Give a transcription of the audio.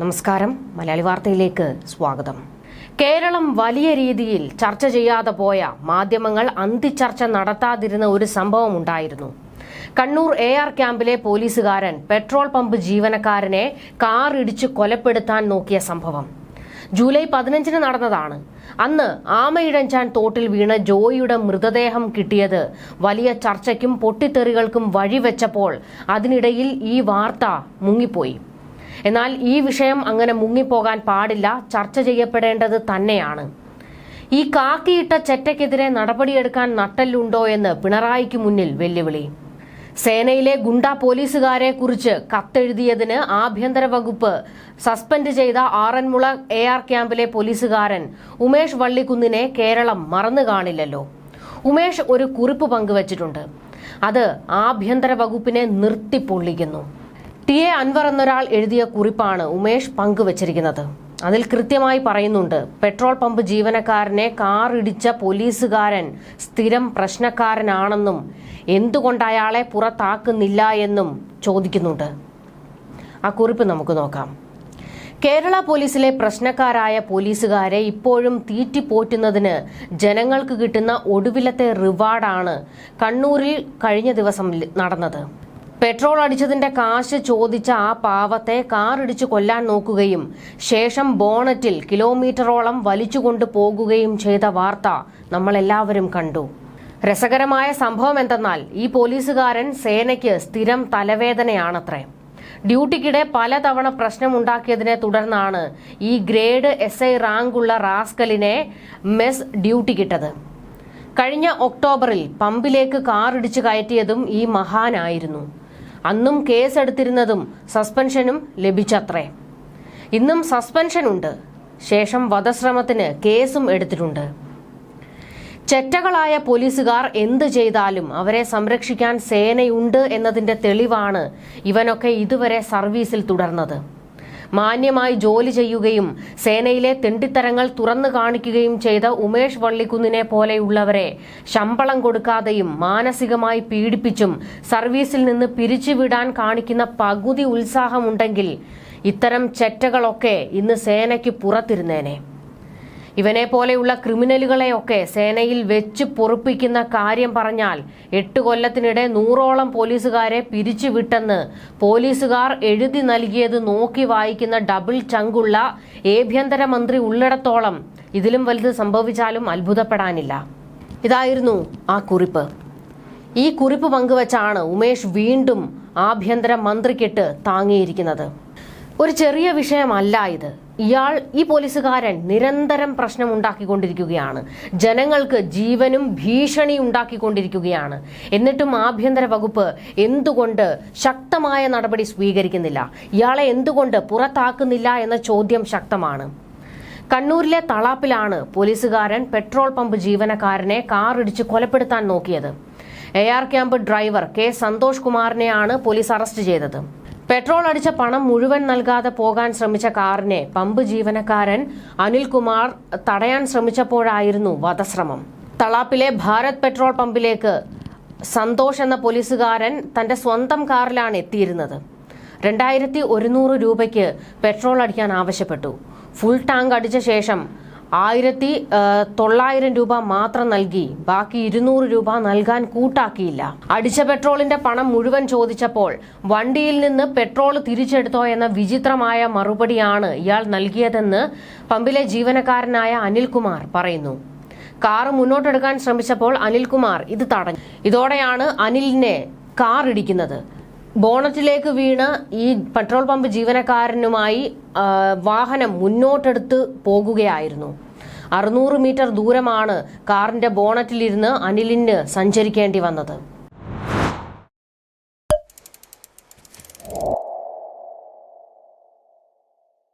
നമസ്കാരം. മലയാളി വാർത്തയിലേക്ക് സ്വാഗതം. കേരളം വലിയ രീതിയിൽ ചർച്ച ചെയ്യാതെ പോയ മാധ്യമങ്ങൾ അന്തിച്ചർച്ച നടത്താതിരുന്ന ഒരു സംഭവം ഉണ്ടായിരുന്നു. കണ്ണൂർ എ ആർ ക്യാമ്പിലെ പോലീസുകാരൻ പെട്രോൾ പമ്പ് ജീവനക്കാരനെ കാർ ഇടിച്ച് കൊലപ്പെടുത്താൻ നോക്കിയ സംഭവം. ജൂലൈ പതിനഞ്ചിന് നടന്നതാണ്. അന്ന് ആമയിടഞ്ചാൻ തോട്ടിൽ വീണ ജോയിയുടെ മൃതദേഹം കിട്ടിയത് വലിയ ചർച്ചയ്ക്കും പൊട്ടിത്തെറികൾക്കും വഴിവെച്ചപ്പോൾ അതിനിടയിൽ ഈ വാർത്ത മുങ്ങിപ്പോയി. എന്നാൽ ഈ വിഷയം അങ്ങനെ മുങ്ങിപ്പോകാൻ പാടില്ല. ചർച്ച ചെയ്യപ്പെടേണ്ടത് തന്നെയാണ്. ഈ കാക്കിയിട്ട ചെറ്റയ്ക്കെതിരെ നടപടിയെടുക്കാൻ നട്ടല്ലുണ്ടോ എന്ന് പിണറായിക്ക് മുന്നിൽ വെല്ലുവിളി. സേനയിലെ ഗുണ്ട പോലീസുകാരെ കുറിച്ച് കത്തെഴുതിയതിന് ആഭ്യന്തര വകുപ്പ് സസ്പെൻഡ് ചെയ്ത ആറന്മുള എ ആർ ക്യാമ്പിലെ പോലീസുകാരൻ ഉമേഷ് വള്ളിക്കുന്നിനെ കേരളം മറന്നു കാണില്ലല്ലോ. ഉമേഷ് ഒരു കുറിപ്പ് പങ്കുവച്ചിട്ടുണ്ട്. അത് ആഭ്യന്തര വകുപ്പിനെ നിർത്തിപ്പൊള്ളിക്കുന്നു ടി എ അൻവർ എന്നൊരാൾ എഴുതിയ കുറിപ്പാണ് ഉമേഷ് പങ്കുവച്ചിരിക്കുന്നത്. അതിൽ കൃത്യമായി പറയുന്നുണ്ട് പെട്രോൾ പമ്പ് ജീവനക്കാരനെ കാർ ഇടിച്ച പോലീസുകാരൻ സ്ഥിരം പ്രശ്നക്കാരനാണെന്നും എന്തുകൊണ്ട് അയാളെ പുറത്താക്കുന്നില്ല എന്നും ചോദിക്കുന്നുണ്ട്. ആ കുറിപ്പ് നമുക്ക് നോക്കാം. കേരള പോലീസിലെ പ്രശ്നക്കാരായ പോലീസുകാരെ ഇപ്പോഴും തീറ്റിപ്പോറ്റുന്നതിന് ജനങ്ങൾക്ക് കിട്ടുന്ന ഒടുവിലത്തെ റിവാർഡാണ് കണ്ണൂരിൽ കഴിഞ്ഞ ദിവസം നടന്നത്. പെട്രോൾ അടിച്ചതിന്റെ കാശ് ചോദിച്ച ആ പാവത്തെ കാർ ഇടിച്ചു കൊല്ലാൻ നോക്കുകയും ശേഷം ബോണറ്റിൽ കിലോമീറ്ററോളം വലിച്ചുകൊണ്ട് പോകുകയും ചെയ്ത വാർത്ത നമ്മളെല്ലാവരും കണ്ടു. രസകരമായ സംഭവം എന്തെന്നാൽ ഈ പോലീസുകാരൻ സേനയ്ക്ക് സ്ഥിരം തലവേദനയാണത്രേ. ഡ്യൂട്ടിക്കിടെ പലതവണ പ്രശ്നമുണ്ടാക്കിയതിനെ തുടർന്നാണ് ഈ ഗ്രേഡ് എസ് ഐ റാങ്കുള്ള റാസ്കലിനെ മെസ് ഡ്യൂട്ടി കിട്ടത് കഴിഞ്ഞ ഒക്ടോബറിൽ പമ്പിലേക്ക് കാറിടിച്ചു കയറ്റിയതും ഈ മഹാനായിരുന്നു. അന്നും കേസെടുത്തിരുന്നതും സസ്പെൻഷനും ലഭിച്ചത്രേ. ഇന്നും സസ്പെൻഷനുണ്ട് ശേഷം വധശ്രമത്തിന് കേസും എടുത്തിട്ടുണ്ട്. ചെറ്റകളായ പോലീസുകാർ എന്തു ചെയ്താലും അവരെ സംരക്ഷിക്കാൻ സേനയുണ്ട് എന്നതിന്റെ തെളിവാണ് ഇവനൊക്കെ ഇതുവരെ സർവീസിൽ തുടർന്നത്. മാന്യമായി ജോലി ചെയ്യുകയും സേനയിലെ തെണ്ടിത്തരങ്ങൾ തുറന്നു കാണിക്കുകയും ചെയ്ത ഉമേഷ് വള്ളിക്കുന്നിനെ പോലെയുള്ളവരെ ശമ്പളം കൊടുക്കാതെയും മാനസികമായി പീഡിപ്പിച്ചും സർവീസിൽ നിന്ന് പിരിച്ചുവിടാൻ കാണിക്കുന്ന പകുതി ഉത്സാഹമുണ്ടെങ്കിൽ ഇത്തരം ചെറ്റകളൊക്കെ ഇന്ന് സേനയ്ക്ക് പുറത്തിരുന്നേനെ. ഇവനെ പോലെയുള്ള ക്രിമിനലുകളെയൊക്കെ സേനയിൽ വെച്ച് പൊറുപ്പിക്കുന്ന കാര്യം പറഞ്ഞാൽ എട്ട് കൊല്ലത്തിനിടെ നൂറോളം പോലീസുകാരെ പിരിച്ചുവിട്ടെന്ന് പോലീസുകാർ എഴുതി നൽകിയത് നോക്കി വായിക്കുന്ന ഡബിൾ ചങ്കുള്ള ആഭ്യന്തരമന്ത്രി ഉള്ളിടത്തോളം ഇതിലും വലുത് സംഭവിച്ചാലും അത്ഭുതപ്പെടാനില്ല. ഇതായിരുന്നു ആ കുറിപ്പ്. ഈ കുറിപ്പ് പങ്കുവച്ചാണ് ഉമേഷ് വീണ്ടും ആഭ്യന്തര മന്ത്രിക്കിട്ട് താങ്ങിയിരിക്കുന്നത്. ഒരു ചെറിയ വിഷയമല്ല ഇത്. ഇയാൾ ഈ പോലീസുകാരൻ നിരന്തരം പ്രശ്നം ഉണ്ടാക്കിക്കൊണ്ടിരിക്കുകയാണ് ജനങ്ങൾക്ക് ജീവനും ഭീഷണി ഉണ്ടാക്കിക്കൊണ്ടിരിക്കുകയാണ്. എന്നിട്ടും ആഭ്യന്തര വകുപ്പ് എന്തുകൊണ്ട് ശക്തമായ നടപടി സ്വീകരിക്കുന്നില്ല? ഇയാളെ എന്തുകൊണ്ട് പുറത്താക്കുന്നില്ല എന്ന ചോദ്യം ശക്തമാണ്. കണ്ണൂരിലെ തളാപ്പിലാണ് പോലീസുകാരൻ പെട്രോൾ പമ്പ് ജീവനക്കാരനെ കാറിടിച്ച് കൊലപ്പെടുത്താൻ നോക്കിയത്. A R camp driver K Santhosh കുമാറിനെയാണ് police arrest ചെയ്തത്. പെട്രോൾ അടിച്ച പണം മുഴുവൻ നൽകാതെ പോകാൻ ശ്രമിച്ച കാറിനെ പമ്പ് ജീവനക്കാരൻ അനിൽകുമാർ തടയാൻ ശ്രമിച്ചപ്പോഴായിരുന്നു വധശ്രമം. തളാപ്പിലെ ഭാരത് പെട്രോൾ പമ്പിലേക്ക് സന്തോഷ് എന്ന പോലീസുകാരൻ തന്റെ സ്വന്തം കാറിലാണ് എത്തിയിരുന്നത്. രണ്ടായിരത്തി ഒരുന്നൂറ് രൂപയ്ക്ക് പെട്രോൾ അടിക്കാൻ ആവശ്യപ്പെട്ടു. ഫുൾ ടാങ്ക് അടിച്ച ശേഷം ആയിരത്തി തൊള്ളായിരം രൂപ മാത്രം നൽകി. ബാക്കി ഇരുന്നൂറ് രൂപ നൽകാൻ കൂട്ടാക്കിയില്ല. അടിച്ച പെട്രോളിന്റെ പണം മുഴുവൻ ചോദിച്ചപ്പോൾ വണ്ടിയിൽ നിന്ന് പെട്രോൾ തിരിച്ചെടുത്തോ എന്ന വിചിത്രമായ മറുപടിയാണ് ഇയാൾ നൽകിയതെന്ന് പമ്പിലെ ജീവനക്കാരനായ അനിൽകുമാർ പറയുന്നു. കാർ മുന്നോട്ടെടുക്കാൻ ശ്രമിച്ചപ്പോൾ അനിൽകുമാർ ഇത് തടഞ്ഞു. ഇതോടെയാണ് അനിലിനെ കാർ ഇടിക്കുന്നത് ബോണറ്റിലേക്ക് വീണ ഈ പെട്രോൾ പമ്പ് ജീവനക്കാരനുമായി വാഹനം മുന്നോട്ടെടുത്ത് പോകുകയായിരുന്നു. അറുന്നൂറ് മീറ്റർ ദൂരമാണ് കാറിന്റെ ബോണറ്റിലിരുന്ന് അനിലിന് സഞ്ചരിക്കേണ്ടി വന്നത്.